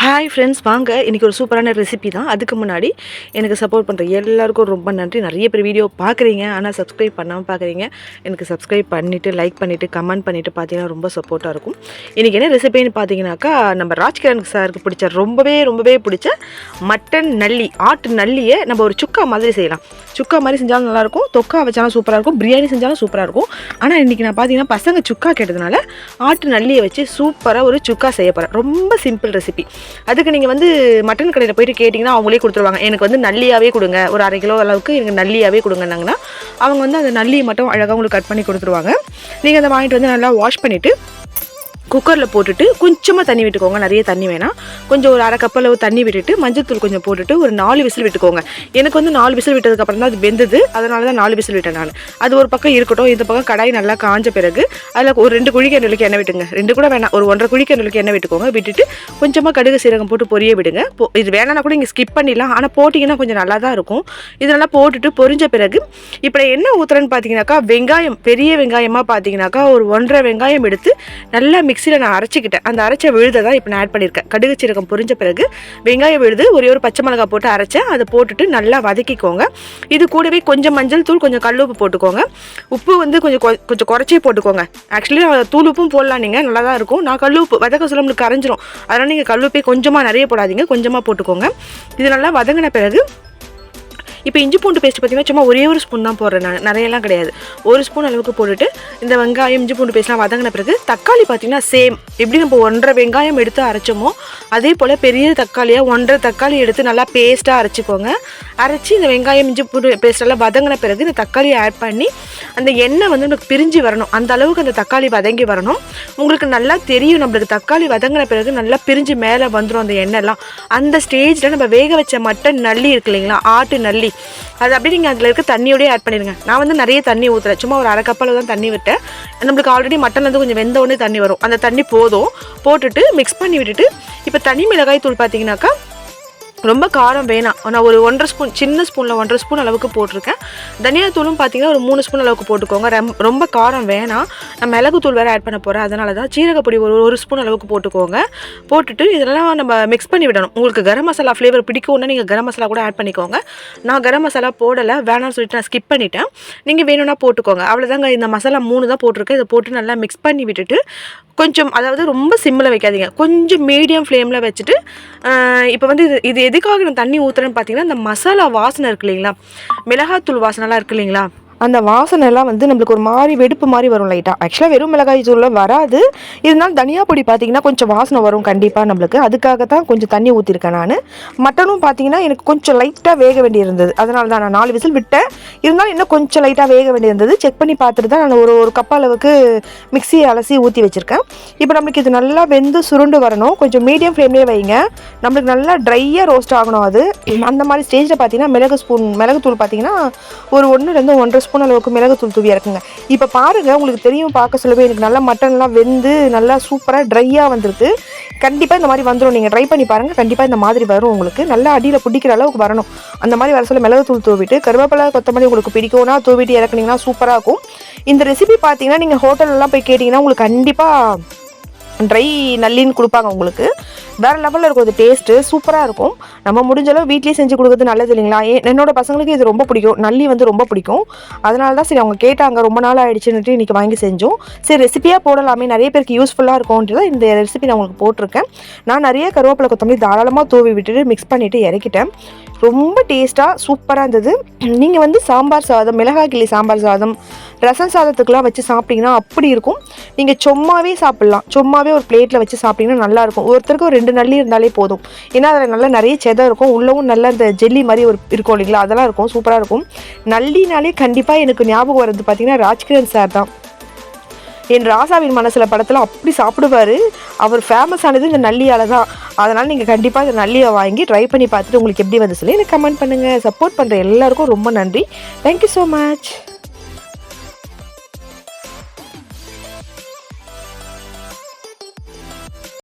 Hi friends வாங்க. இன்றைக்கி ஒரு சூப்பரான ரெசிபி தான். அதுக்கு முன்னாடி எனக்கு சப்போர்ட் பண்ணுற எல்லாருக்கும் ரொம்ப நன்றி. நிறைய பேர் வீடியோ பார்க்குறீங்க. ஆனால் சப்ஸ்கிரைப் பண்ணாமல் பார்க்குறீங்க. எனக்கு சப்ஸ்கிரைப் பண்ணிவிட்டு லைக் பண்ணிவிட்டு கமெண்ட் பண்ணிவிட்டு பார்த்தீங்கன்னா ரொம்ப சப்போர்ட்டாக இருக்கும். இன்றைக்கி என்ன ரெசிபின்னு பார்த்தீங்கன்னாக்கா நம்ம ராஜ்கிரண் சாருக்கு பிடிச்ச ரொம்பவே ரொம்பவே பிடிச்ச மட்டன் நல்லி ஆட்டு நல்லியை நம்ம ஒரு சுக்கா மாதிரி செய்யலாம். சுக்கா மாதிரி செஞ்சாலும் நல்லாயிருக்கும். தொக்கா வச்சாலும் சூப்பராக இருக்கும். பிரியாணி செஞ்சாலும் சூப்பராக இருக்கும். ஆனால் இன்றைக்கி நான் பார்த்தீங்கன்னா பசங்க சுக்கா கேட்டதுனால ஆட்டு நல்லியை வச்சு சூப்பராக ஒரு சுக்கா செய்ய போகிறேன் ரொம்ப சிம்பிள் ரெசிபி அதுக்கு நீங்கள் வந்து மட்டன் கடையில் போயிட்டு கேட்டிங்கன்னா அவங்களே கொடுத்துருவாங்க. எனக்கு வந்து நல்லியாகவே கொடுங்க. ஒரு அரை கிலோ அளவுக்கு எனக்கு நல்லியாகவே கொடுங்கன்னாங்கன்னா அவங்க வந்து அந்த நல்லியை மட்டும் அழகாக உங்களுக்கு கட் பண்ணி கொடுத்துருவாங்க. நீங்கள் அதை வாங்கிட்டு வந்து நல்லா வாஷ் பண்ணிவிட்டு குக்கரில் போட்டுட்டு கொஞ்சமாக தண்ணி விட்டுக்கோங்க. நிறைய தண்ணி வேணாம். கொஞ்சம் ஒரு அரை கப்பில் தண்ணி விட்டுட்டு மஞ்சத்தூள் கொஞ்சம் போட்டுட்டு ஒரு நாலு விசில் விட்டுக்கோங்க. எனக்கு வந்து நாலு விசில் விட்டதுக்கப்புறம் தான் அது வெந்தது. அதனால தான் நாலு விசில் விட்டேன் நான். அது ஒரு பக்கம் இருக்கட்டும் இந்த பக்கம் கடாய் நல்லா காஞ்ச பிறகு அதில் ஒரு ரெண்டு குழிக்க எண்ணெய்க்கு எண்ணெய் விட்டுங்க. ரெண்டு கூட வேணாம். ஒரு ஒன்றரை குழிக்க எண்ணெய்க்கு எண்ணெய் விட்டுக்கோங்க. விட்டுட்டு கொஞ்சமாக கடுகு சீரகம் போட்டு பொரிய விடுங்க. இது வேணாம்னா கூட இங்கே ஸ்கிப் பண்ணிடலாம். ஆனால் போட்டிங்கன்னா கொஞ்சம் நல்லா தான் இருக்கும் இதெல்லாம் போட்டுட்டு பொரிஞ்ச பிறகு இப்போ என்ன ஊற்றுறேன்னு பார்த்தீங்கன்னாக்கா வெங்காயம் பெரிய வெங்காயமாக பார்த்தீங்கன்னாக்கா ஒரு ஒன்றரை வெங்காயம் எடுத்து நல்லா மிக்ஸ் மிக்சியில் நான் அரைச்சிக்கிட்டேன். அந்த அரைச்ச விழுதை தான் இப்போ நான் ஆட் பண்ணியிருக்கேன். கடுகு சீரகம் பொரிஞ்ச பிறகு வெங்காயம் விழுது ஒரே ஒரு பச்சை மிளகாய் போட்டு அரைச்சேன். அதை போட்டுட்டு நல்லா வதக்கிக்கோங்க. இது கூடவே கொஞ்சம் மஞ்சள் தூள் கொஞ்சம் கல் உப்பு போட்டுக்கோங்க. உப்பு வந்து கொஞ்சம் கொ- கொஞ்சம் குறைச்சே போட்டுக்கோங்க. ஆக்சுவலி தூள் உப்பும் போடலாம் நீங்கள் நல்லா தான் இருக்கும். நான் கல் உப்பு வதக்க சொல்ல நம்மளுக்கு கரைஞ்சிரும். அதனால் நீங்கள் கல் உப்பே கொஞ்சமாக நிறைய போடாதீங்க கொஞ்சமாக போட்டுக்கோங்க. இது நல்லா வதங்கின பிறகு இப்போ இஞ்சி பூண்டு பேஸ்ட் பார்த்தீங்கன்னா சும்மா ஒரே ஒரு ஸ்பூன் தான் போடுறேன் நான். நிறையெல்லாம் கிடையாது. ஒரு ஸ்பூன் அளவுக்கு போட்டுட்டு இந்த வெங்காயம் இஞ்சி பூண்டு பேஸ்ட்லாம் வதங்கின பிறகு தக்காளி பார்த்தீங்கன்னா சேம் எப்படி நம்ம ஒன்றரை வெங்காயம் எடுத்து அரைச்சோமோ அதே போல் பெரிய தக்காளியாக ஒன்றரை தக்காளி எடுத்து நல்லா பேஸ்ட்டாக அரைச்சிக்கோங்க. அரைச்சி இந்த வெங்காயம் இஞ்சி பூண்டு பேஸ்ட்டெல்லாம் வதங்கின பிறகு இந்த தக்காளியை ஆட் பண்ணி அந்த எண்ணெய் வந்து நமக்கு பிரிஞ்சு வரணும். அந்த அளவுக்கு அந்த தக்காளி வதங்கி வரணும். உங்களுக்கு நல்லா தெரியும் நம்மளுக்கு தக்காளி வதங்கின பிறகு நல்லா பிரிஞ்சு மேலே வந்துடும் அந்த எண்ணெய்லாம். அந்த ஸ்டேஜில் நம்ம வேக வச்ச மட்டன் நல்லி இருக்கு இல்லைங்களா? ஆட்டு நல்லி. அது அப்படியே நீங்கள் அதில் இருக்க தண்ணியோடய ஆட் பண்ணிடுங்க. நான் வந்து நிறைய தண்ணி ஊற்றுறேன் சும்மா ஒரு அரை கப்பளவு தான் தண்ணி விட்டேன். நம்மளுக்கு ஆல்ரெடி மட்டன் வந்து கொஞ்சம் வெந்த உடனே தண்ணி வரும். அந்த தண்ணி போதும். போட்டுட்டு மிக்ஸ் பண்ணி விட்டுட்டு இப்போ தனி மிளகாய் தூள் பார்த்தீங்கன்னாக்கா ரொம்ப காரம் வேணாம். நான் ஒரு ஒன்றரை ஸ்பூன் சின்ன ஸ்பூனில் ஒன்றரை ஸ்பூன் அளவுக்கு போட்டிருக்கேன். தனியாத்தூளும் பார்த்தீங்கன்னா ஒரு மூணு ஸ்பூன் அளவுக்கு போட்டுக்கோங்க. ரெம் ரொம்ப காரம் வேணாம். நான் மிளகுத்தூள் வேறு ஆட் பண்ண போகிறேன் அதனால தான் சீரகப்பொடி ஒரு ஒரு ஸ்பூன் அளவுக்கு போட்டுக்கோங்க. போட்டுட்டு இதெல்லாம் நம்ம மிக்ஸ் பண்ணி விடணும். உங்களுக்கு கரம் மசாலா ஃப்ளேவர் பிடிக்கும்னா நீங்கள் கரம் மசாலா கூட ஆட் பண்ணிக்கோங்க. நான் கரம் மசாலா போடலை வேணாம்னு சொல்லிட்டு நான் ஸ்கிப் பண்ணிட்டேன். நீங்கள் வேணும்னா போட்டுக்கோங்க. அவ்வளோதாங்க இந்த மசாலா மூணு தான் போட்டிருக்கேன். இதை போட்டு நல்லா மிக்ஸ் பண்ணி விட்டுட்டு கொஞ்சம் அதாவது ரொம்ப சிம்மில் வைக்காதீங்க. கொஞ்சம் மீடியம் ஃப்ளேமில் வச்சுட்டு இப்போ வந்து இது இது எதுக்காக நான் தண்ணி ஊற்றுறேன்னு பார்த்தீங்கன்னா இந்த மசாலா வாசனை இருக்கு இல்லைங்களா? மிளகாத்தூள் வாசனைலாம் இருக்கு இல்லைங்களா? அந்த வாசனைலாம் வந்து நம்மளுக்கு ஒரு மாதிரி வெடுப்பு மாதிரி வரும் லைட்டாக ஆக்சுவலாக வெறும் மிளகாய் தூளில் வராது. இருந்தாலும் தனியா பொடி பார்த்தீங்கன்னா கொஞ்சம் வாசனை வரும் கண்டிப்பாக நம்மளுக்கு. அதுக்காக தான் கொஞ்சம் தண்ணி ஊற்றிருக்கேன் நான். மட்டனும் பார்த்தீங்கன்னா எனக்கு கொஞ்சம் லைட்டாக வேக வேண்டியிருந்தது. அதனால தான் நான் நாலு விசில் விட்டேன். இருந்தாலும் இன்னும் கொஞ்சம் லைட்டாக வேக வேண்டியிருந்தது. செக் பண்ணி பார்த்துட்டு தான் நான் ஒரு ஒரு கப் அளவுக்கு மிக்ஸியை அலசி ஊற்றி வச்சுருக்கேன். இப்போ நம்மளுக்கு இது நல்லா வெந்து சுருண்டு வரணும். கொஞ்சம் மீடியம் ஃப்ளேம்லேயே வைங்க. நம்மளுக்கு நல்லா ட்ரையாக ரோஸ்ட் ஆகணும் அது. அந்த மாதிரி ஸ்டேஜில் பார்த்தீங்கன்னா மிளகு ஸ்பூன் மிளகுத்தூள் பார்த்தீங்கன்னா ஒரு ஒன்றுலேருந்து ஒன்றரை ஸ்பூன் அளவுக்கு மிளகுத்தூள் தூவி இறக்குங்க. இப்போ பாருங்கள் உங்களுக்கு தெரியும் பார்க்க சொல்லவே எனக்கு நல்லா மட்டன்லாம் வெந்து நல்லா சூப்பராக ட்ரையாக வந்துருக்கு. கண்டிப்பாக இந்த மாதிரி வந்துடும் நீங்கள் ட்ரை பண்ணி பாருங்கள் கண்டிப்பாக இந்த மாதிரி வரும் உங்களுக்கு. நல்லா அடியில் பிடிக்கிற அளவுக்கு வரணும். அந்த மாதிரி வர சொல்ல மிளகுத்தூள் தூவிட்டு கருவேப்பிலை கொத்தமல்லி உங்களுக்கு பிடிக்கும்னா தூவிட்டு இறக்குனீங்கன்னா சூப்பராக இருக்கும். இந்த ரெசிபி பார்த்தீங்கன்னா நீங்கள் ஹோட்டல்லலாம் போய் கேட்டிங்கன்னா உங்களுக்கு கண்டிப்பாக ட்ரை நல்லின்னு கொடுப்பாங்க உங்களுக்கு. வேறு லெவலில் இருக்கும் அது டேஸ்ட்டு சூப்பராக இருக்கும். நம்ம முடிஞ்ச அளவு வீட்லேயே செஞ்சு கொடுக்குறது நல்லது இல்லைங்களா? ஏ என்னோட பசங்களுக்கு இது ரொம்ப பிடிக்கும். நல்லி வந்து ரொம்ப பிடிக்கும். அதனால தான் சரி அவங்க கேட்டாங்க ரொம்ப நாள் ஆயிடுச்சுன்னுட்டு இன்றைக்கி வாங்கி செஞ்சோம். சரி ரெசிபியாக போடலாமே. நிறைய பேருக்கு யூஸ்ஃபுல்லாக இருக்கும்ன்றது இந்த ரெசிபி நான் உங்களுக்கு போட்டிருக்கேன். நான் நிறைய கருவேப்பிலை கொத்தமல்லி தாராளமாக தூவி விட்டுட்டு மிக்ஸ் பண்ணிவிட்டு இறக்கிட்டேன். ரொம்ப டேஸ்ட்டாக சூப்பராக இருந்தது. நீங்கள் வந்து சாம்பார் சாதம் மிளகாய் கிள்ளி சாம்பார் சாதம் ரசம் சாதத்துக்கெலாம் வச்சு சாப்பிட்டிங்கன்னா அப்படி இருக்கும். நீங்கள் சும்மாவே சாப்பிட்லாம். சும்மாவே ஒரு பிளேட்டில் வச்சு சாப்பிட்டிங்கன்னா நல்லாயிருக்கும் ஒருத்தருக்கு ஒரு ரெண்டு நல்லி இருந்தாலே போதும். ஏன்னா அதில் நல்லா நிறைய செதை இருக்கும். உள்ளவும் நல்லா இந்த ஜெல்லி மாதிரி ஒரு இருக்கும் இல்லைங்களா? அதெல்லாம் இருக்கும். சூப்பராக இருக்கும். நல்லினாலே கண்டிப்பாக எனக்கு ஞாபகம் வர்றது பார்த்தீங்கன்னா ராஜ்கிரண் சார் தான். என் ராசாவின் மனசில் படத்தில் அப்படி சாப்பிடுவார். அவர் ஃபேமஸ் ஆனது இந்த நல்லியால் தான். அதனால் நீங்கள் கண்டிப்பாக இந்த நல்லியை வாங்கி ட்ரை பண்ணி பார்த்துட்டு உங்களுக்கு எப்படி வந்து சொல்லி எனக்கு கமெண்ட் பண்ணுங்கள் சப்போர்ட் பண்ணுற எல்லாருக்கும் ரொம்ப நன்றி. Thank you so much